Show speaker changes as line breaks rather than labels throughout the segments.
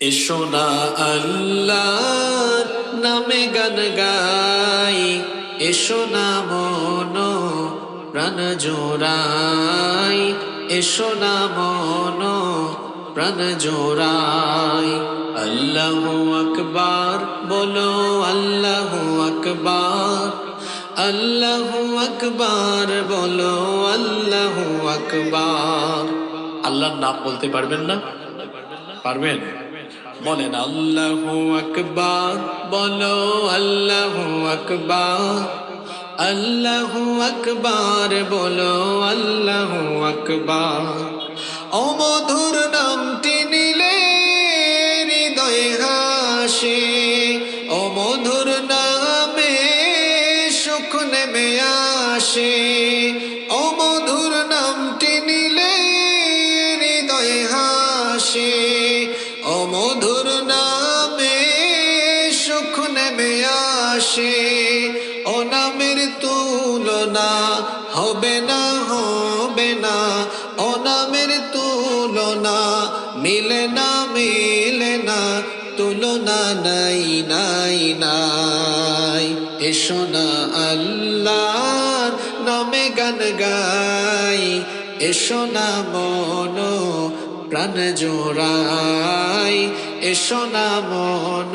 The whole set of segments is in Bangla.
এসো না আল্লাহর নামে গান গাই, এসো না মন প্রাণ জোড়াই, এসো না মন প্রাণ জোড়াই। আল্লাহ আকবার, বলো আল্লাহ আকবার আল্লাহ আকবার, বলো আল্লাহ আকবার। আল্লাহর নাম বলতে পারবেন না? পারবেন? বলেন, আল্লাহ আকবার। বলো, আল্লাহ আকবার। আল্লাহ আকবার। বলো, আল্লাহ আকবার। ও মধুর নামটি নিলে হৃদয় হাসে। ও মধুর নামে সুখ নেমে আসে। আসে ও নামের তুলনা হবে না হবে না। ও নামের তুলনা মিলে না মিলে না, তুলনা নাই নাই নাই। এসো না আল্লাহর নামে গান গাই, এসো না মন প্রাণ জোড়াই, এসো না মন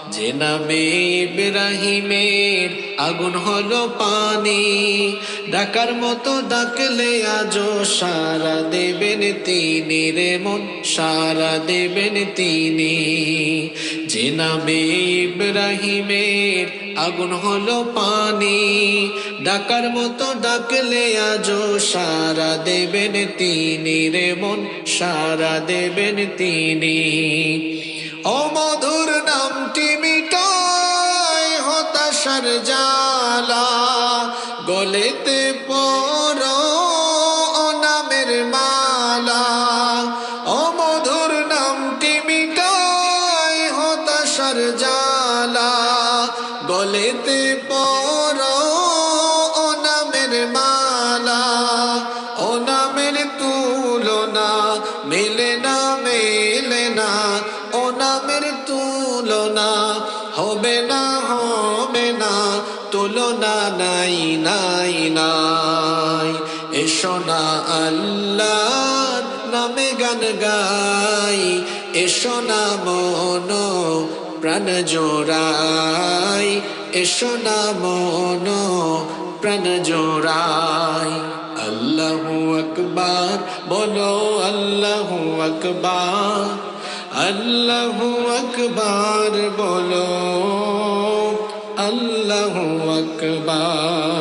যে নামে ইব্রাহিমের আগুন হলো পানি, ডাকার মতো ডাকলে আজও সারা দেবেন তিনি রে মন সারা দেবেন তিনি। যে নামে ইব্রাহিমের আগুন হলো পানি, ডাকার মতো ডাকলে আজও সারা দেবেন তিনি রে মন সারা দেবেন তিনি। ও মধুর হতাশার জালা গলেতে পর নামের মালা। ও মধুর নামটি মিটায় হতাশার জালা গলেতে ও নামের মালা। ও নামের তুলনা মেলে না, মেলে তুলনা নাই নাই নাই। এসো না আল্লাহ নামে গান গাই। এসো না মন প্রাণ জোড়াই। এসো না মন প্রাণ জোড়াই। আল্লাহ আকবার, বলো আল্লাহ আকবার। আল্লাহ আকবার, বলো আল্লাহ আকবার